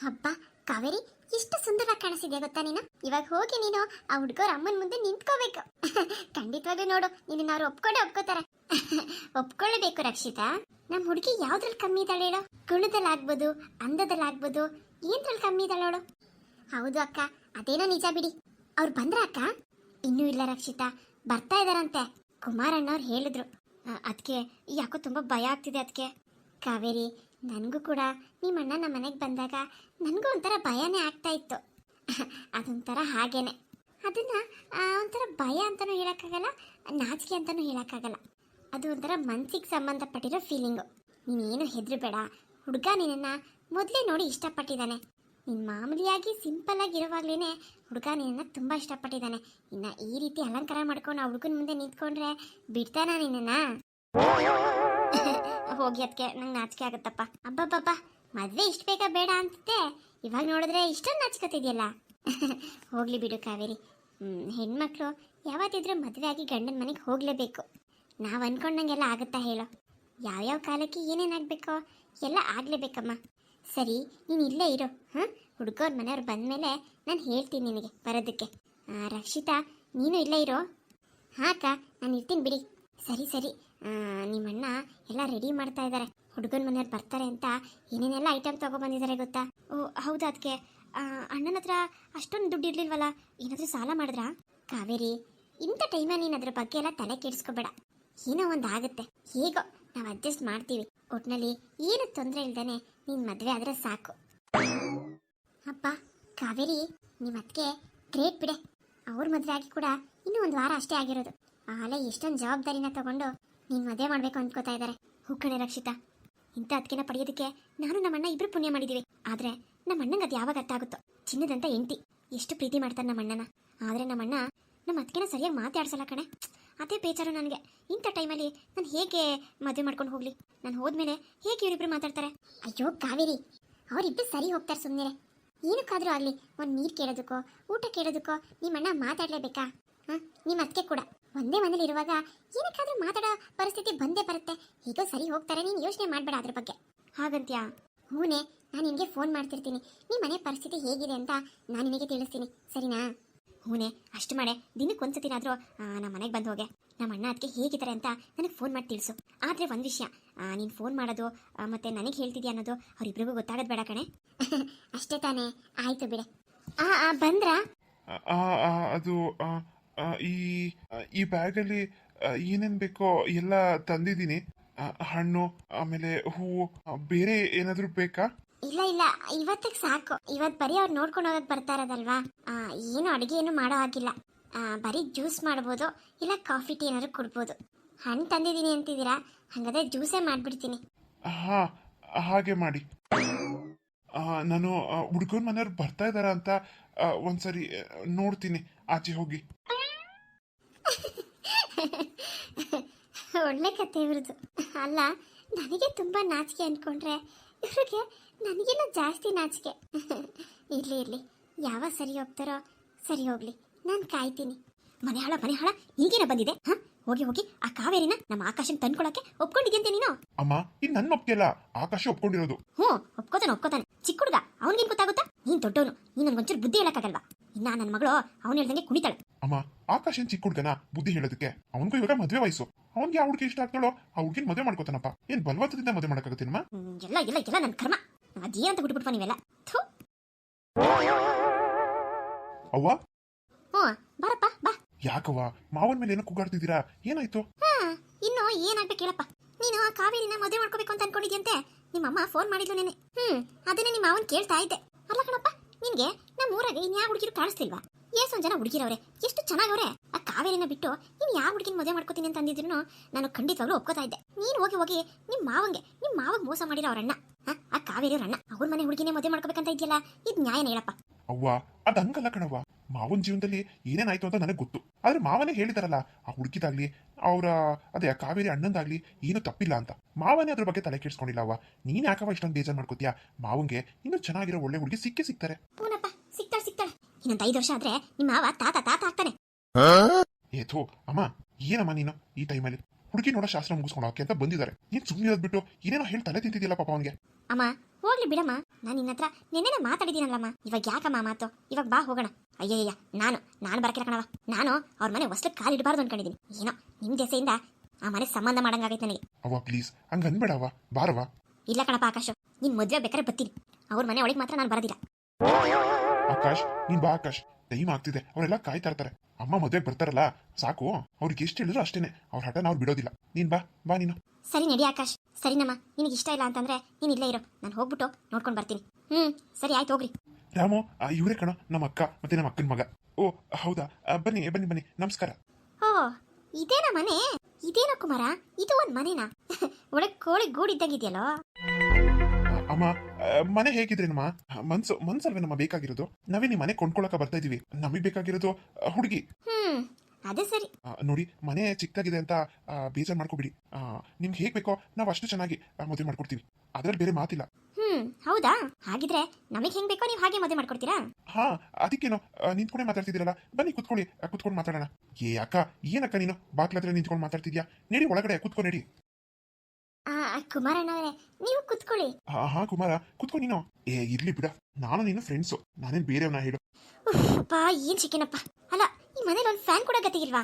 ಹಬ್ಬ, ಕಾವೇರಿ, ಎಷ್ಟು ಸುಂದರವಾಗಿ ಕಾಣಿಸಿದೆ ಗೊತ್ತಾ ನೀನು? ಇವಾಗ ಹೋಗಿ ನೀನು ಆ ಹುಡುಗರ ಅಮ್ಮನ ಮುಂದೆ ನಿಂತ್ಕೋಬೇಕು. ಖಂಡಿತವಾಗ್ಲೂ ನೋಡು ನಿನ್ನ ಅವ್ರು ಒಪ್ಕೊಂಡೆ ಒಪ್ಕೋತಾರೆ. ಒಪ್ಕೊಳ್ಳಬೇಕು ರಕ್ಷಿತಾ. ನಮ್ಮ ಹುಡುಗಿ ಯಾವ್ದ್ರಲ್ಲಿ ಕಮ್ಮಿ ಇದ್ದಾಳೆ ಹೇಳೋ? ಗುಣದಲ್ಲಾಗ್ಬೋದು ಅಂದದಲ್ಲಾಗ್ಬೋದು ಏನ್ರಲ್ಲಿ ಕಮ್ಮಿ ಇದ್ದಾಳೆ ನೋಡು ಹೌದು ಅಕ್ಕ, ಅದೇನೋ ನಿಜ ಬಿಡಿ. ಅವ್ರು ಬಂದ್ರ ಅಕ್ಕ? ಇನ್ನೂ ಇಲ್ಲ ರಕ್ಷಿತಾ, ಬರ್ತಾ ಇದಾರಂತೆ ಕುಮಾರಣ್ಣವ್ರು ಹೇಳಿದ್ರು. ಅದಕ್ಕೆ ಯಾಕೋ ತುಂಬಾ ಭಯ ಆಗ್ತಿದೆ ಅದಕ್ಕೆ ಕಾವೇರಿ ನನಗೂ ಕೂಡ ನಿಮ್ಮ ಅಣ್ಣ ನಮ್ಮ ಮನೆಗೆ ಬಂದಾಗ ನನಗೂ ಒಂಥರ ಭಯನೇ ಆಗ್ತಾ ಇತ್ತು. ಅದೊಂಥರ ಹಾಗೇನೆ. ಅದನ್ನು ಒಂಥರ ಭಯ ಅಂತಲೂ ಹೇಳೋಕ್ಕಾಗಲ್ಲ, ನಾಚಿಕೆ ಅಂತಲೂ ಹೇಳೋಕ್ಕಾಗಲ್ಲ. ಅದು ಒಂಥರ ಮನಸ್ಸಿಗೆ ಸಂಬಂಧಪಟ್ಟಿರೋ ಫೀಲಿಂಗು ನೀನೇನು ಹೆದರಬೇಡ. ಹುಡುಗ ನಿನ್ನನ್ನು ಮೊದಲೇ ನೋಡಿ ಇಷ್ಟಪಟ್ಟಿದ್ದಾನೆ. ನೀನು ಮಾಮೂಲಿಯಾಗಿ ಸಿಂಪಲ್ ಆಗಿ ಇರುವಾಗ್ಲೇ ಹುಡುಗ ನಿನ್ನನ್ನು ತುಂಬ ಇಷ್ಟಪಟ್ಟಿದ್ದಾನೆ. ಇನ್ನು ಈ ರೀತಿ ಅಲಂಕಾರ ಮಾಡ್ಕೊಂಡು ಆ ಹುಡುಗನ ಮುಂದೆ ನಿಂತ್ಕೊಂಡ್ರೆ ಬಿಡ್ತಾನ ನಿನ್ನನ್ನ? ಹೋಗಿ ಅದಕ್ಕೆ ನಂಗೆ ನಾಚಿಕೆ ಆಗುತ್ತಪ್ಪ. ಅಬ್ಬಬ್ಬಬ್ಬ, ಮದುವೆ ಇಷ್ಟು ಬೇಗ ಬೇಡ ಅಂತಿದ್ದೆ. ಇವಾಗ ನೋಡಿದ್ರೆ ಇಷ್ಟೊಂದು ನಾಚಿಕೊತಿದ್ಯಲ್ಲ ಹೋಗ್ಲಿ ಬಿಡು ಕಾವೇರಿ. ಹೆಣ್ಮಕ್ಳು ಯಾವತ್ತಿದ್ರೂ ಮದುವೆ ಆಗಿ ಗಂಡನ ಮನೆಗೆ ಹೋಗಲೇಬೇಕು. ನಾವು ಅನ್ಕೊಂಡಂಗೆಲ್ಲ ಆಗುತ್ತಾ ಹೇಳೋ. ಯಾವ್ಯಾವ ಕಾಲಕ್ಕೆ ಏನೇನಾಗಬೇಕೋ ಎಲ್ಲ ಆಗಲೇಬೇಕಮ್ಮ. ಸರಿ, ನೀನು ಇಲ್ಲೇ ಇರು. ಹಾಂ? ಹುಡುಗವ್ರ ಮನೆಯವ್ರು ಬಂದಮೇಲೆ ನಾನು ಹೇಳ್ತೀನಿ ನಿನಗೆ ಬರೋದಕ್ಕೆ. ರಕ್ಷಿತಾ, ನೀನು ಇಲ್ಲೇ ಇರೋ. ಹಾಂ ಅಕ್ಕ ನಾನು ಇರ್ತೀನಿ ಬಿಡಿ. ಸರಿ ಸರಿ. ನಿಮ್ಮಣ್ಣ ಎಲ್ಲ ರೆಡಿ ಮಾಡ್ತಾ ಇದ್ದಾರೆ. ಹುಡುಗನ ಮನೆಯವ್ರು ಬರ್ತಾರೆ ಅಂತ ಏನೇನೆಲ್ಲ ಐಟಮ್ ತಗೊಬಂದಿದ್ದಾರೆ ಗೊತ್ತಾ? ಓ, ಹೌದಾ ಅದಕ್ಕೆ ಅಣ್ಣನ ಹತ್ರ ಅಷ್ಟೊಂದು ದುಡ್ಡು ಇರ್ಲಿಲ್ವಲ್ಲ? ಏನಾದರೂ ಸಾಲ ಮಾಡಿದ್ರಾ? ಕಾವೇರಿ, ಇಂಥ ಟೈಮಲ್ಲಿ ನೀನು ಅದ್ರ ಬಗ್ಗೆ ಎಲ್ಲ ತಲೆ ಕೆಡಿಸ್ಕೋಬೇಡ. ಏನೋ ಒಂದು ಆಗುತ್ತೆ. ಹೇಗೋ, ನಾವು ಅಡ್ಜಸ್ಟ್ ಮಾಡ್ತೀವಿ. ಒಟ್ನಲ್ಲಿ ಏನು ತೊಂದರೆ ಇಲ್ದೇನೆ ನೀನು ಮದುವೆ ಆದರೆ ಸಾಕು. ಅಪ್ಪ, ಕಾವೇರಿ ನಿಮ್ಮ ಅದಕ್ಕೆ ಗ್ರೇಟ್ ಬಿಡೆ. ಅವ್ರ ಮದುವೆ ಆಗಿ ಕೂಡ ಇನ್ನೂ ಒಂದು ವಾರ ಅಷ್ಟೇ ಆಗಿರೋದು. ಆಲೆ ಎಷ್ಟೊಂದು ಜವಾಬ್ದಾರಿನ ತಗೊಂಡು ನೀನು ಮದುವೆ ಮಾಡಬೇಕು ಅಂದ್ಕೋತಾ ಇದ್ದಾರೆ ಹೂಕಣೆ ರಕ್ಷಿತಾ. ಇಂಥ ಅದಕ್ಕೆನ ಪಡೆಯೋದಕ್ಕೆ ನಾನು ನಮ್ಮಣ್ಣ ಇಬ್ರು ಪುಣ್ಯ ಮಾಡಿದೀವಿ. ಆದರೆ ನಮ್ಮ ಅಣ್ಣಂಗೆ ಅದು ಯಾವಾಗ ಅರ್ಥ ಆಗುತ್ತೋ? ಚಿನ್ನದಂತ ಎಂಟಿ ಎಷ್ಟು ಪ್ರೀತಿ ಮಾಡ್ತಾರೆ ನಮ್ಮ ಅಣ್ಣನ ಆದರೆ ನಮ್ಮಣ್ಣ ನಮ್ಮ ಅದಕ್ಕೆನ ಸರಿಯಾಗಿ ಮಾತಾಡ್ಸಲ್ಲ ಕಣೆ. ಅದೇ ಬೇಜಾರು ನನಗೆ. ಇಂಥ ಟೈಮಲ್ಲಿ ನಾನು ಹೇಗೆ ಮದುವೆ ಮಾಡ್ಕೊಂಡು ಹೋಗ್ಲಿ? ನಾನು ಹೋದ್ಮೇಲೆ ಹೇಗೆ ಇವರಿಬ್ರು ಮಾತಾಡ್ತಾರೆ? ಅಯ್ಯೋ ಕಾವೇರಿ ಅವರಿಬ್ಬರು ಸರಿ ಹೋಗ್ತಾರೆ ಸುಮ್ಮನೆ ಏನಕ್ಕಾದ್ರೂ ಆಗಲಿ, ಒಂದು ನೀರು ಕೇಳೋದಕ್ಕೋ, ಊಟ ಕೇಳೋದಕ್ಕೋ ನಿಮ್ಮಣ್ಣ ಮಾತಾಡಲೇಬೇಕಾ? ಹಾಂ? ನಿಮ್ಮ ಅದಕ್ಕೆ ಕೂಡ. ಒಂದೇ ಮನೇಲಿ ಇರುವಾಗ ಏನಕ್ಕಾದ್ರೂ ಮಾತಾಡೋ ಪರಿಸ್ಥಿತಿ ಬಂದೇ ಬರುತ್ತೆ. ಈಗ ಸರಿ ಹೋಗ್ತಾರೆ, ನೀನು ಯೋಚನೆ ಮಾಡಬೇಡ ಅದ್ರ ಬಗ್ಗೆ. ಹಾಗಂತ್ಯಾ? ಹೂನೆ, ನಾನು ನಿನಗೆ ಫೋನ್ ಮಾಡ್ತಿರ್ತೀನಿ. ನಿಮ್ಮ ಮನೆ ಪರಿಸ್ಥಿತಿ ಹೇಗಿದೆ ಅಂತ ನಾನು ನಿನಗೆ ತಿಳಿಸ್ತೀನಿ. ಸರಿನಾ? ಹೂನೆ, ಅಷ್ಟು ಮಾಡೆ. ದಿನಕ್ಕೆ ಒಂದ್ಸತಿನಾದರೂ ನಮ್ಮ ಮನೆಗೆ ಬಂದು ಹೋಗೆ. ನಮ್ಮ ಅಣ್ಣ ಅದಕ್ಕೆ ಹೇಗಿದ್ದಾರೆ ಅಂತ ನನಗೆ ಫೋನ್ ಮಾಡಿ ತಿಳಿಸು. ಆದರೆ ಒಂದು ವಿಷಯ ನೀನು ಫೋನ್ ಮಾಡೋದು ಮತ್ತೆ ನನಗೆ ಹೇಳ್ತಿದ್ಯಾ ಅನ್ನೋದು ಅವರಿಬ್ರಿಗೂ ಗೊತ್ತಾಗೋದು ಬೇಡ ಕಣೆ. ಅಷ್ಟೇ ತಾನೇ. ಆಯಿತು ಬಿಡೆ. ಆ ಬಂದ್ರಾ? ಅದು ಈ ಈ ಈ ಬ್ಯಾಗಲ್ಲಿ ಏನೇನು ಬೇಕೋ ಎಲ್ಲ ತಂದಿದ್ದೀನಿ. ಹಣ್ಣು ಆಮೇಲೆ ಹೂವು ಬೇರೆ ಏನಾದರೂ ಬೇಕಾ? ಇಲ್ಲ ಇಲ್ಲ. ಇವತ್ತಿಗೆ ಸಾಕು. ಇವತ್ತು ಬರೀ ಅವ್ರು ನೋಡ್ಕೊಂಡು ಹೋಗಕ್ ಬರ್ತಾ ಇರೋದಲ್ವಾ? ಏನು ಅಡುಗೆ ಏನು ಮಾಡೋ ಹಾಗಿಲ್ಲ. ಬರೀ ಜ್ಯೂಸ್ ಮಾಡ್ಬೋದು ಇಲ್ಲ ಕಾಫಿ ಟೀ ಏನಾದ್ರು ಕೊಡ್ಬೋದು. ಹಣ್ಣು ತಂದಿದ್ದೀನಿ ಅಂತಿದ್ದೀರಾ? ಹಾಗಾದ್ರೆ ಜ್ಯೂಸೇ ಮಾಡಿಬಿಡ್ತೀನಿ. ಹಾ ಹಾಗೆ ಮಾಡಿ. ಆ, ನಾನು ಹುಡುಗನ ಮನೆಯವ್ರು ಬರ್ತಾ ಇದಾರ ಅಂತ ಆ, ಒಂದ್ಸರಿ ಆ, ನೋಡ್ತೀನಿ. ಆಚೆ ಹೋಗಿ. ಒಳ್ಳೆ ಕತೆ ಇವ್ರದ್ದು. ಅಲ್ಲ ನನಗೆ ತುಂಬ ನಾಚಿಕೆ ಅಂದ್ಕೊಂಡ್ರೆ ಇವ್ರಿಗೆ ನನಗಿನ್ನ ಜಾಸ್ತಿ ನಾಚಿಕೆ. ಇರಲಿ ಇರಲಿ. ಯಾವ ಸರಿ ಹೋಗ್ತಾರೋ ಸರಿ ಹೋಗ್ಲಿ. ನಾನು ಕಾಯ್ತೀನಿ. ಮನೆ ಹಾಳ ಮನೆ ಹಾಳ. ಈಗೇನ ಬಂದಿದೆ. ಹಾ? ಹೋಗಿ ಹೋಗಿ ಆ ಕಾವೇರಿನ ನಮ್ಮ ಆಕಾಶನ್ ತಂದ್ಕೊಳಕ್ಕೆ ಒಪ್ಕೊಂಡಿದ್ಯಂತೆ ನೀನು? ಅಮ್ಮ ಇದು ನನ್ನ ಒಪ್ಪಿಗೆಲ್ಲ ಆಕಾಶ ಒಪ್ಕೊಂಡಿರೋದು. ಹ್ಞೂ ಒಪ್ಕೋತಾನೆ ಒಪ್ಕೋತಾನೆ. ಚಿಕ್ಕ ಹುಡುಗ ಅವನಿಗೇನು ಗೊತ್ತಾಗುತ್ತಾ? ನೀನ್ ದೊಡ್ಡವನು ನೀನ್ ನನ್ಗೊಂಚೂರು ಬುದ್ಧಿ ಹೇಳಕ್ಕಾಗಲ್ವಾ? ಇನ್ನ ನನ್ನ ಮಗಳು ಅವನು ಹೇಳ್ದಂಗೆ ಕುಣಿತಾಳೆ. ಅಮ್ಮ ಆಕಾಶ್ ಏನ್ ಚಿಕ್ಕ ಹುಡ್ಗನ ಬುದ್ಧಿ ಹೇಳೋದಕ್ಕೆ? ಅವನಿಗೂ ಇವಾಗ ಮದುವೆ ವಯಸ್ಸು. ಅವನ್ಗೆ ಯಾವ ಹುಡುಗಿ ಇಷ್ಟ ಆಗ್ತಾಳೋ ಆ ಹುಡುಗಿನ ಮದುವೆ ಮಾಡ್ಕೋತಾನಪ್ಪ. ಏನ್ ಬಲವಂತದಿಂದ ಮದುವೆ ಮಾಡಕ್ಕಾಗತ್ತೇನಮ್ಮ? ಹ್ಮ್, ಎಲ್ಲ ಎಲ್ಲ ಎಲ್ಲ ನನ್ನ ಕರ್ಮ. ಅದೇ ಅಂತ ಬಿಟ್ಬಿಟ್ವ ನೀವೆಲ್ಲ? ಥು. ಅವ್ವ? ಹ್ಞೂ ಬಾರಪ್ಪ ಬಾ. ಯಾಕವ್ವ? ಮಾವನ್ ಮೇಲೆ ಏನೋ ಕೂಗಾಡ್ತಿದ್ದೀರಾ? ಏನಾಯ್ತು? ಹಾ ಇನ್ನು ಏನಾಗ್ಬೇಕು ಹೇಳಪ್ಪ ನೀನು ಆ ಕಾವೇರಿನ ಮದುವೆ ಮಾಡ್ಕೋಬೇಕು ಅಂತ ಅನ್ಕೊಂಡಿದ್ಯಂತೆ? ನಿಮ್ಮಮ್ಮ ಫೋನ್ ಮಾಡಿದ್ಲು ನೆನೆ ಹ್ಮ್ ಅದನ್ನೇ ನಿಮ್ಮ ಅವನ್ ಕೇಳ್ತಾ ಇದ್ದೆ. ಅಲ್ಲ ಕಣಪ್ಪ ನಿನ್ಗೆ ನಮ್ಮ ಊರಾಗೆ ಇನ್ಯಾವ ಹುಡುಗಿರು ಕಾಣಿಸ್ತಿಲ್ವಾ? ಏಸೊಂದ್ ಜನ ಹುಡುಗಿರವ್ರೆ ಎಷ್ಟು ಚೆನ್ನಾಗವ್ರೆ. ಆ ಕಾವೇರಿನ ಬಿಟ್ಟು ನೀನ್ ಯಾವ ಹುಡುಗಿನ ಮದುವೆ ಮಾಡ್ಕೋತೀನಿ ಅಂತ ಅಂದಿದ್ರು ನಾನು ಖಂಡಿತವಾಗ್ಲೂ ಒಪ್ಕೋತಾ ಇದ್ದೆ. ನೀನ್ ಹೋಗಿ ಹೋಗಿ ನಿಮ್ ಮಾವಂಗೆ ನಿಮ್ ಮಾವಗ್ ಮೋಸ ಮಾಡಿರೋ ಅವ್ರಣ್ಣ ಆ, ಕಾವೇರಿ ಅವ್ರಣ್ಣ ಅವ್ರ ಮನೆ ಹುಡುಗಿನೇ ಮದುವೆ ಮಾಡ್ಕೋಬೇಕಂತ ಇದೆಯಲ್ಲ ಇದ್ ನ್ಯಾಯನ ಹೇಳಪ್ಪ. ಅವ್ವ ಅದಂಗಲ್ಲ ಕಣವ್ವ. ಮಾವನ್ ಜೀವನದಲ್ಲಿ ಏನೇನಾಯ್ತು ಅಂತ ನನಗೆ ಗೊತ್ತು. ಆದ್ರೆ ಮಾವನೇ ಹೇಳಿದಾರಲ್ಲ ಆ ಹುಡುಗಿದಾಗ್ಲಿ ಅವರ ಅದೇ ಆ ಕಾವೇರಿ ಅಣ್ಣಂದಾಗ್ಲಿ ಏನು ತಪ್ಪಿಲ್ಲ ಅಂತ. ಮಾವನೇ ಅದ್ರ ಬಗ್ಗೆ ತಲೆ ಕೆಡ್ಸ್ಕೊಂಡಿಲ್ಲ ಅವ ನೀನ್ ಯಾಕವ ಇಷ್ಟೊಂದು ಬೇಜಾರ್ ಮಾಡ್ಕೋತೀಯ? ಮಾವಂಗೆ ಇನ್ನು ಚೆನ್ನಾಗಿರೋ ಒಳ್ಳೆ ಹುಡುಗಿ ಸಿಕ್ಕೇ ಸಿಗ್ತಾರೆ. ಪೂನಪ್ಪ ಸಿಗ್ತಾಳೆ ಸಿಗ್ತಾಳೆ. ಇನ್ನೊಂದ್ ಐದು ವರ್ಷ ಆದ್ರೆ ನಿಮ್ಮ ಮಾವ ತಾತ ತಾತ ಆಗ್ತಾನೆ. ಏ ಥೋ ಅಮ್ಮ ಏನಮ್ಮ ನೀನು ಈ ಟೈಮಲ್ಲಿ? ಹುಡುಗಿ ನೋಡೋ ಶಾಸ್ತ್ರ ಮುಗಿಸ್ಕೊಳಕ್ಕೆ ಅಂತ ಬಂದಿದ್ದಾರೆ. ನೀನ್ ಸುಮ್ಮನೆ ಬಿಟ್ಟು ಏನೇನೋ ಹೇಳಿ ತಲೆ ತಿಂತಿದ್ಯಲ್ಲ ಪಾಪ ಅವನಿಗೆ. ಅಮ್ಮ ಹೋಗ್ಲಿ ಬಿಡಮ್ಮ. ನಾನು ನಿನ್ನ ಹತ್ರ ನಿನ್ನೆನೆ ಮಾತಾಡಿದ್ದೀನಲ್ಲಮ್ಮ. ಇವಾಗ ಯಾಕಮ್ಮ ಮಾತು? ಇವಾಗ ಬಾ ಹೋಗೋಣ. ಅಯ್ಯಯ್ಯ ನಾನು ನಾನು ಬರಕಿಲ್ಲ ಕಣವ ನಾನು ಅವ್ರ ಮನೆ ಹೊಸ್ಲು ಕಾಲಿಡಬಾರ್ದು ಅನ್ಕೊಂಡಿದ್ದೀನಿ ಏನೋ ನಿಮ್ ದೆಸೆಯಿಂದ ಆ ಮನೆ ಸಂಬಂಧ ಮಾಡಂಗಾಗೈತೆ ನನಗೆ. ಅವ್ವ ಪ್ಲೀಸ್ ಹಂಗ ಅನ್ಬೇಡವ ಬಾರವ ಇಲ್ಲ ಕಣಪ್ಪ ಆಕಾಶ್ ನಿನ್ ಮದ್ವೆ ಬೇಕಾದ್ರೆ ಬರ್ತೀನಿ. ಅವ್ರ ಮನೆ ಒಳಗೆ ಮಾತ್ರ ನಾನು ಬರೋದಿಲ್ಲ. ಆಕಾಶ್ ನೀನ್ ಬಾ ಆಕಾಶ್. ಟೈಮ್ ಆಗ್ತಿದೆ ಅವರೆಲ್ಲ ಕಾಯ್ತಾ ಇರ್ತಾರೆ. ಅಮ್ಮ ಮದ್ವೆಗೆ ಬರ್ತಾರಲ್ಲ ಸಾಕು. ಅವ್ರಿಗೆ ಎಷ್ಟು ಹೇಳಿದ್ರು ಅಷ್ಟೇನೆ. ಅವ್ರ ಹಠನ ಅವ್ರು ಬಿಡೋದಿಲ್ಲ. ನೀನ್ ಬಾ ಬಾ ನೀನು. ಸರಿ ನಡಿ ಆಕಾಶ್ ಸರಿನಮ್ಮ ನಿನಗೆ ಇಷ್ಟ ಇಲ್ಲ ಅಂತಂದ್ರೆ ನೀನು ಇಲ್ಲೇ ಇರೋ. ನಾನು ಹೋಗ್ಬಿಟ್ಟು ನೋಡ್ಕೊಂಡು ಬರ್ತೀನಿ. ಹ್ಮ್ ಸರಿ ಆಯ್ತು ಹೋಗ್ರಿ. ರಾಮು ಇವರೇ ಕಣ ನಮ್ಮ ಅಕ್ಕ ಮತ್ತೆ ನಮ್ಮ ಅಕ್ಕನ ಮಗ. ಓ ಹೌದಾ? ಆ, ಬನ್ನಿ ಬನ್ನಿ ಬನ್ನಿ ನಮಸ್ಕಾರ. ಓ ಇದೇನ ಮನೆ? ಇದೇನ ಕುಮಾರ? ಇದು ಒಂದ್ ಮನೆನಾ? ಒಳಗೆ ಕೋಳಿ ಗೂಡಿದ್ದಂಗಿದೆಯಲ್ಲೋ? ಆ, ಅಮ್ಮ ಆ, ಮನೆ ಹೇಗಿದ್ರೆ ನಮ್ಮ ಮನ್ಸು ಮನ್ಸಲ್ವೇ ನಮ್ಮ ಬೇಕಾಗಿರೋದು? ನಾವೇ ನಿಮ್ಮ ಮನೆ ಕೊಂಡ್ಕೊಳಕ ಬರ್ತಾ ಇದೀವಿ. ನಮಗೆ ಬೇಕಾಗಿರೋದು ಹುಡುಗಿ. ಹ್ಮ್ ಅದೇ ಸರಿ. ಆ, ನೋಡಿ ಮನೆ ಚಿಕ್ಕದಾಗಿದೆ ಅಂತ ಆ, ಬೇಜಾರ್ ಮಾಡ್ಕೋಬಿಡಿ. ನಿಮ್ಗೆ ಹೇಗ್ ಬೇಕೋ ನಾವು ಅಷ್ಟು ಚೆನ್ನಾಗಿ ಮದುವೆ ಮಾಡ್ಕೊಡ್ತೀವಿ. ಅದ್ರಲ್ಲಿ ಬೇರೆ ಮಾತಿಲ್ಲ. ಹ್ಮ್ ಹೌದಾ? ಹಾಗಿದ್ರೆ ನಮಗೆ ಹೆಂಗ್ ಬೇಕೋ ನೀವು ಹಾಗೆ ಮದುವೆ ಮಾಡ್ಕೊಡ್ತೀರಾ? ಹಾ ಅದಕ್ಕೇನು ಆ, ನಿಂತ್ಕೊಂಡೇ ಮಾತಾಡ್ತಿದ್ದೀರಲ್ಲ ಬನ್ನಿ ಕುತ್ಕೊಳ್ಳಿ ಆ, ಕುತ್ಕೊಂಡು ಮಾತಾಡೋಣ. ಏ ಅಕ್ಕ ಏನಕ್ಕ ನೀನು? ಬಾಕ್ಲಾದ್ರೆ ನಿಂತ್ಕೊಂಡು ಮಾತಾಡ್ತಿದ್ಯಾ? ನೀಡಿ ಒಳಗಡೆ ಕುತ್ಕೊ ನಡಿ. ಆ, ನೀವು ಕುತ್ಕೊಳ್ಳಿ. ಹಾ ಹಾ ಕುಮಾರ ಕುತ್ಕೊ ನೀನು. ಏ ಇರ್ಲಿ ಬಿಡ. ನಾನು ನೀನು ಫ್ರೆಂಡ್ಸು ನಾನೇನ್ ಬೇರೆಯವನ್ನ ಹೇಳು. ಅಪ್ಪ ಏನ್ ಚಿಕ್ಕನಪ್ಪ? ಅಲ್ಲ ಈ ಮನೇಲಿ ಒಂದು ಫ್ಯಾನ್ ಕೂಡ ಗತಿಗಿಲ್ವಾ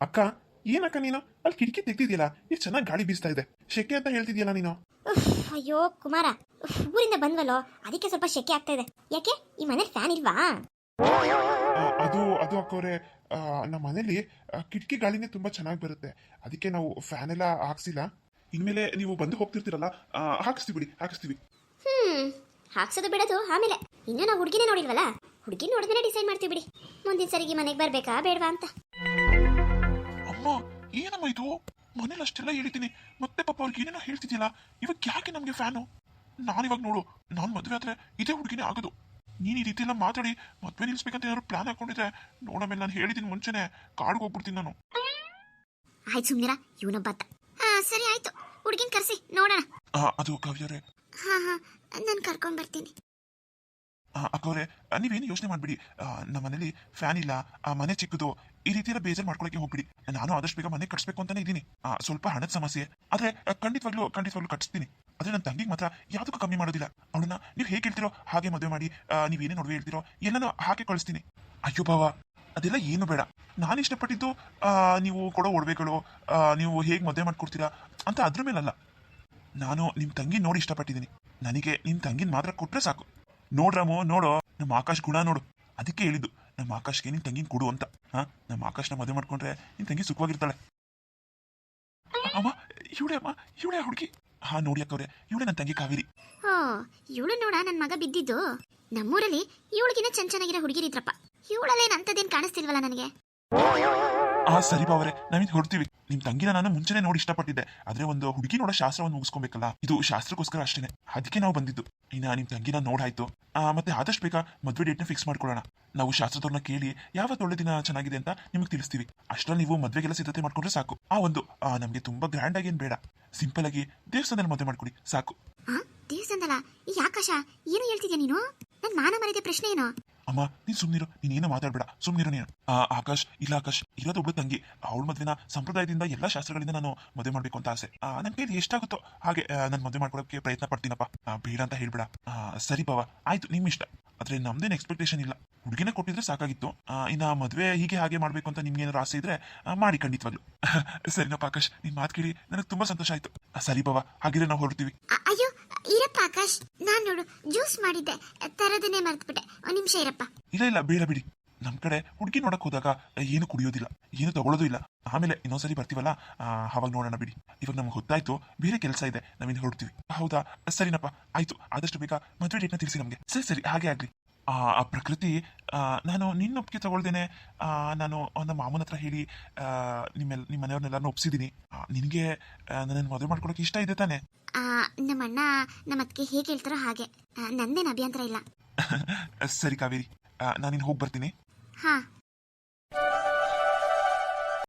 ಅಕ್ಕ ಏನಕ್ಕ ನೀನು? ಅಲ್ಲಿ ಕಿಟಕಿ ತೆಗ್ದಿದ್ಯಲ್ಲ ಎಷ್ಟು ಚೆನ್ನಾಗಿ ಗಾಳಿ ಬೀಸ್ತಾ ಇದೆ. ಶೆಕೆ ಅಂತ ಹೇಳ್ತಿದ್ಯಲ್ಲ ನೀನು? ಉಫ್, ಅಯ್ಯೋ ಕುಮಾರ. ಉಫ್, ಊರಿಂದ ಬಂದ್ವಲ್ಲೋ ಅದಕ್ಕೆ ಸ್ವಲ್ಪ ಶೆಕೆ ಆಗ್ತಾ ಇದೆ. ಯಾಕೆ? ಈ ಮನೇಲಿ ಫ್ಯಾನ್ ಇಲ್ವಾ? ಆ, ಅದು ಅದು ಅಕ್ಕವ್ರೆ ನಮ್ಮ ಮನೇಲಿ ಕಿಟಕಿ ಗಾಳಿನೇ ತುಂಬಾ ಚೆನ್ನಾಗಿ ಬರುತ್ತೆ. ಅದಕ್ಕೆ ನಾವು ಫ್ಯಾನ್ ಎಲ್ಲ ಹಾಕ್ಸಿಲ್ಲ. ಇನ್ಮೇಲೆ ನೀವು ಬಂದು ಹೋಗ್ತಿರ್ತೀರಲ್ಲ ಆ, ಹಾಕಿಸ್ತೀವಿ ಬಿಡಿ ಹಾಕಿಸ್ತೀವಿ. ಹ್ಮ್ ಹಾಕ್ಸೋದು ಬಿಡೋದು ಆಮೇಲೆ. ಇನ್ನೂ ನಾವು ಹುಡುಗಿನೇ ನೋಡಿಲ್ವಲ್ಲ? ಹುಡುಗಿ ನೋಡಿದ್ರೆ ಡಿಸೈಡ್ ಮಾಡ್ತೀವಿ ಬಿಡಿ. ಮುಂದಿನ ಸರಿಗೆ ಮನೆಗೆ ಬರ್ಬೇಕಾ ಬೇಡವಾ ಅಂತ. ಅಮ್ಮ ಏನಮ್ಮ ಇದು? ಮನೇಲಿ ಅಷ್ಟೆಲ್ಲ ಹೇಳಿದ್ದೀನಿ. ಮತ್ತೆ ಪಾಪ ಅವ್ರಿಗೆ ಏನೇನೋ ಹೇಳ್ತಿದ್ಯಲ್ಲ ಇವಾಗ ಯಾಕೆ ನಮಗೆ ಫ್ಯಾನು? ನಾನಿವಾಗ ನೋಡು ನಾನು ಮದುವೆ ಆದ್ರೆ ಇದೇ ಹುಡುಗಿನೇ ಆಗೋದು. ನೀನು ಈ ರೀತಿ ಎಲ್ಲ ಮಾತಾಡಿ ಮದುವೆ ನಿಲ್ಸ್ಬೇಕಂತ ಏನಾದ್ರು ಪ್ಲಾನ್ ಹಾಕೊಂಡಿದ್ರೆ ನೋಡಮೇಲೆ ನಾನು ಹೇಳಿದ್ದೀನಿ ಮುಂಚೆನೆ ಕಾಡ್ಗೆ ಹೋಗ್ಬಿಡ್ತೀನಿ ನಾನು. ಆಯ್ತು ಸುಮ್ನಿರ ಇವನ ಬತ್ತ ಹಾ ಸರಿ ಆಯ್ತು. ಹುಡುಗಿನ ಕರ್ಸಿ ನೋಡೋಣ. ಆ, ಅದು ಕವ್ಯರೇ ಹಾ ಹಾ ನಾನು ಕರ್ಕೊಂಡ್ ಬರ್ತೀನಿ ಅಕ್ಕವ್ರೆ ನೀವೇನು ಯೋಚನೆ ಮಾಡ್ಬಿಡಿ. ನಮ್ಮ ಮನೇಲಿ ಫ್ಯಾನ್ ಇಲ್ಲ. ಆ, ಮನೆ ಚಿಕ್ಕದು. ಈ ರೀತಿ ಎಲ್ಲ ಬೇಜಾರು ಮಾಡ್ಕೊಳಕ್ಕೆ ಹೋಗ್ಬಿಡಿ. ನಾನು ಆದಷ್ಟು ಬೇಗ ಮನೆ ಕಟ್ಸ್ಬೇಕು ಅಂತಾನೆ ಇದ್ದೀನಿ. ಸ್ವಲ್ಪ ಹಣದ ಸಮಸ್ಯೆ. ಆದ್ರೆ ಖಂಡಿತವಾಗ್ಲೂ ಖಂಡಿತವಾಗ್ಲೂ ಕಟ್ಸ್ತೀನಿ. ಆದ್ರೆ ನನ್ನ ತಂಗಿಗೆ ಮಾತ್ರ ಯಾವುದಕ್ಕೂ ಕಮ್ಮಿ ಮಾಡೋದಿಲ್ಲ. ಅವಳನ್ನ ನೀವು ಹೇಗೆ ಹೇಳ್ತಿರೋ ಹಾಗೆ ಮದುವೆ ಮಾಡಿ ನೀವು ಏನೇ ನೋಡುವೆ ಹೇಳ್ತಿರೋ ಎಲ್ಲನೂ ಹಾಕಿ ಕಳಿಸ್ತೀನಿ. ಅಯ್ಯೋ ಭಾವ ಅದೆಲ್ಲ ಏನು ಬೇಡ. ನಾನು ಇಷ್ಟಪಟ್ಟಿದ್ದು ನೀವು ಕೊಡೋ ಒಡವೆಗಳು ನೀವು ಹೇಗೆ ಮದುವೆ ಮಾಡ್ಕೊಡ್ತೀರಾ ಅಂತ ಅದ್ರ ಮೇಲಲ್ಲ. ನಾನು ನಿಮ್ಮ ತಂಗಿ ನೋಡಿ ಇಷ್ಟಪಟ್ಟಿದ್ದೀನಿ. ನನಗೆ ನಿಮ್ಮ ತಂಗಿನ ಮಾತ್ರ ಕೊಟ್ರೆ ಸಾಕು. ನೋಡ್ರಮೋ ನೋಡೋ. ನಮ್ಮ ಆಕಾಶ್ ಗುಣ ನೋಡು. ಅದಕ್ಕೆ ಹೇಳಿದ್ದು ನಮ್ಮ ಆಕಾಶ್ಗೆ ನಿನ್ ತಂಗಿನ ಕೊಡು ಅಂತ. ಹಾ? ನಮ್ಮ ಆಕಾಶ್ನ ಮದುವೆ ಮಾಡ್ಕೊಂಡ್ರೆ ನಿನ್ ತಂಗಿ ಸುಖವಾಗಿರ್ತಾಳೆ. ಅಮ್ಮ, ಇವಳೆ ಅಮ್ಮ, ಇವಳೆ ಹುಡುಗಿ. ಹಾ, ನೋಡಿ ಅಕ್ಕವ್ರೆ, ಇವಳೆ ನನ್ನ ತಂಗಿ ಕಾವೇರಿ. ಹಾ, ಇವಳು ನೋಡ ನನ್ನ ಮಗ ಬಿದ್ದಿದ್ದು. ನಮ್ಮೂರಲ್ಲಿ ಇವಳಿಗಿನ ಚೆನ್ನ ಚೆನ್ನಾಗಿರೋ ಹುಡುಗಿರಿದ್ರಪ್ಪ. ಇವಳಲ್ಲೇನು ಅಂಥದ್ದೇನು ಕಾಣಿಸ್ತಿಲ್ವಲ್ಲ ನನಗೆ? ಆ, ಸರಿ ಬಾವರೆ ನಾವಿದ್ ಹೊಡ್ತೀವಿ ನಿಮ್ ತಂಗಿನ ನಾನು ಮುಂಚೆನೆ ನೋಡಿ ಇಷ್ಟಪಟ್ಟಿದ್ದೆ. ಆದ್ರೆ ಒಂದು ಹುಡುಗಿ ನೋಡೋ ಶಾಸ್ತ್ರವನ್ನು ಮುಗಿಸ್ಕೊಬೇಕಲ್ಲ? ಇದು ಶಾಸ್ತ್ರಕ್ಕೋಸ್ಕರ ಅಷ್ಟೇನೆ. ಅದಕ್ಕೆ ನಾವು ಬಂದಿದ್ದು. ಇನ್ನ ನಿಮ್ ತಂಗಿನ ನೋಡಾಯ್ತು. ಮತ್ತೆ ಆದಷ್ಟು ಬೇಗ ಮದ್ವೆ ಡೇಟ್ನ ಫಿಕ್ಸ್ ಮಾಡ್ಕೊಳ್ಳೋಣ. ನಾವು ಶಾಸ್ತ್ರದವ್ರನ್ನ ಕೇಳಿ ಯಾವ ಒಳ್ಳೆ ದಿನ ಚೆನ್ನಾಗಿದೆ ಅಂತ ನಿಮಗೆ ತಿಳಿಸ್ತೀವಿ. ಅಷ್ಟ್ರ ನೀವು ಮದ್ವೆಗೆಲ್ಲ ಸಿದ್ಧತೆ ಮಾಡ್ಕೊಂಡ್ರೆ ಸಾಕು. ಆ ಒಂದು ನಮ್ಗೆ ತುಂಬಾ ಗ್ರ್ಯಾಂಡ್ ಆಗಿ ಏನ್ ಬೇಡ. ಸಿಂಪಲ್ ಆಗಿ ದೇವಸ್ಥಾನದಲ್ಲಿ ಮದುವೆ ಮಾಡ್ಕೊಡಿ. ಸಾಕು. ದೇವಸ್ಥಾನದಲ್ಲ? ಈ ಆಕಾಶ, ಏನು ಹೇಳ್ತಿದ್ಯಾ ನೀನು? ನನ್ನ ಮಾನ ಪ್ರಶ್ನೆ ಏನು? ಅಮ್ಮ ನೀನ್ ಸುಮ್ನಿರು ನೀನ್ ಏನೋ ಮಾತಾಡ್ಬೇಡ ಸುಮ್ನಿರು ನೀನು. ಆಕಾಶ್ ಇಲ್ಲ ಆಕಾಶ್ ಇರೋದು ಒಬ್ಳು ತಂಗಿ. ಅವಳ ಮದ್ವೆನ ಸಂಪ್ರದಾಯದಿಂದ ಎಲ್ಲಾ ಶಾಸ್ತ್ರಗಳಿಂದ ನಾನು ಮದುವೆ ಮಾಡ್ಬೇಕು ಅಂತ ಆಸೆ. ಆ, ನನ್ ಕೈಲಿ ಎಷ್ಟಾಗುತ್ತೋ ಹಾಗೆ ನಾನು ಮದುವೆ ಮಾಡ್ಕೊಳಕ್ಕೆ ಪ್ರಯತ್ನ ಪಡ್ತೀನಪ್ಪ. ಬೇಡ ಅಂತ ಹೇಳ್ಬೇಡ. ಸರಿ ಬಾವ ಆಯ್ತು ನಿಮ್ ಇಷ್ಟ ಆದ್ರೆ ನಮ್ದೇನು ಎಕ್ಸ್ಪೆಕ್ಟೇಷನ್ ಇಲ್ಲ. ಹುಡುಗಿನ ಕೊಟ್ಟಿದ್ರೆ ಸಾಕಾಗಿತ್ತು. ಇನ್ನ ಮದ್ವೆ ಹೀಗೆ ಹಾಗೆ ಮಾಡ್ಬೇಕು ಅಂತ ನಿಮ್ಗೆ ಏನಾದ್ರು ಆಸೆ ಇದ್ರೆ ಮಾಡಿ ಖಂಡಿತವಾಗ್ಲು. ಸರಿನಪ್ಪ ಆಕಾಶ್ ನಿನ್ ಮಾತು ಕೇಳಿ ನನಗೆ ತುಂಬಾ ಸಂತೋಷ ಆಯ್ತು. ಸರಿ ಬಾವ ಹಾಗಿದ್ರೆ ನಾವು ಹೊರಡ್ತೀವಿ. ಅಯ್ಯೋ ಇರಪ್ಪ ಆಕಾಶ್ ನಾನು ನೋಡು ಜ್ಯೂಸ್ ಮಾಡಿದ್ದೆ. ತರದನ್ನೇ ಮರ್ತ್ಬಿಟ್ಟೆ. ನಿಮಿಷ ಇರಪ್ಪ. ಇಲ್ಲ ಇಲ್ಲ ಬೇಡ ಬಿಡಿ. ನಮ್ ಕಡೆ ಹುಡುಗಿ ನೋಡಕ್ ಹೋದಾಗ ಏನು ಕುಡಿಯೋದಿಲ್ಲ ಏನು ತಗೊಳ್ಳೋದು ಇಲ್ಲ ಆಮೇಲೆ ಇನ್ನೊಂದ್ಸರಿ ಬರ್ತೀವಲ್ಲ? ಅವಾಗ ನೋಡೋಣ ಬಿಡಿ. ಇವಾಗ ನಮ್ಗೆ ಗೊತ್ತಾಯ್ತು ಬೇರೆ ಕೆಲಸ ಇದೆ ನಾವಿನ್ನು ಹೊರಡ್ತೀವಿ. ಹೌದಾ? ಸರಿನಪ್ಪ ಆಯ್ತು. ಆದಷ್ಟು ಬೇಗ ಮದುವೆ ಡೇಟ್ನ ತಿಳಿಸಿ ನಮ್ಗೆ. ಸರಿ ಸರಿ ಹಾಗೆ ಆಗ್ಲಿ. ಆ ಪ್ರಕೃತಿ ನಾನು ನಿನ್ನ ಒಪ್ಪಿಗೆ ತಗೊಳ್ದೇನೆ ನಾನು ನಮ್ಮ ಮಾಮನ ಹತ್ರ ಹೇಳಿ ನಿಮ್ಮ ನಿಮ್ಮ ಮನೆಯವ್ರನ್ನೆಲ್ಲ ಒಪ್ಸಿದ್ದೀನಿ ನಿನ್ಗೆ ನನ್ನನ್ನು ಮದುವೆ ಮಾಡ್ಕೊಳಕ್ಕೆ ಇಷ್ಟ ಇದೆ ತಾನೆ? ನಮ್ಮ ಅಣ್ಣ ನಮ್ಮ ಅದಕ್ಕೆ ಹೇಗೆ ಹೇಳ್ತಾರೋ ಹಾಗೆ. ನಂದೇನ್ ಅಭ್ಯಂತರ ಇಲ್ಲ. ಸರಿ ಕಾವೇರಿ. ನಾನಿನ್ನು ಹೋಗಿ ಬರ್ತೀನಿ. ಹಾ.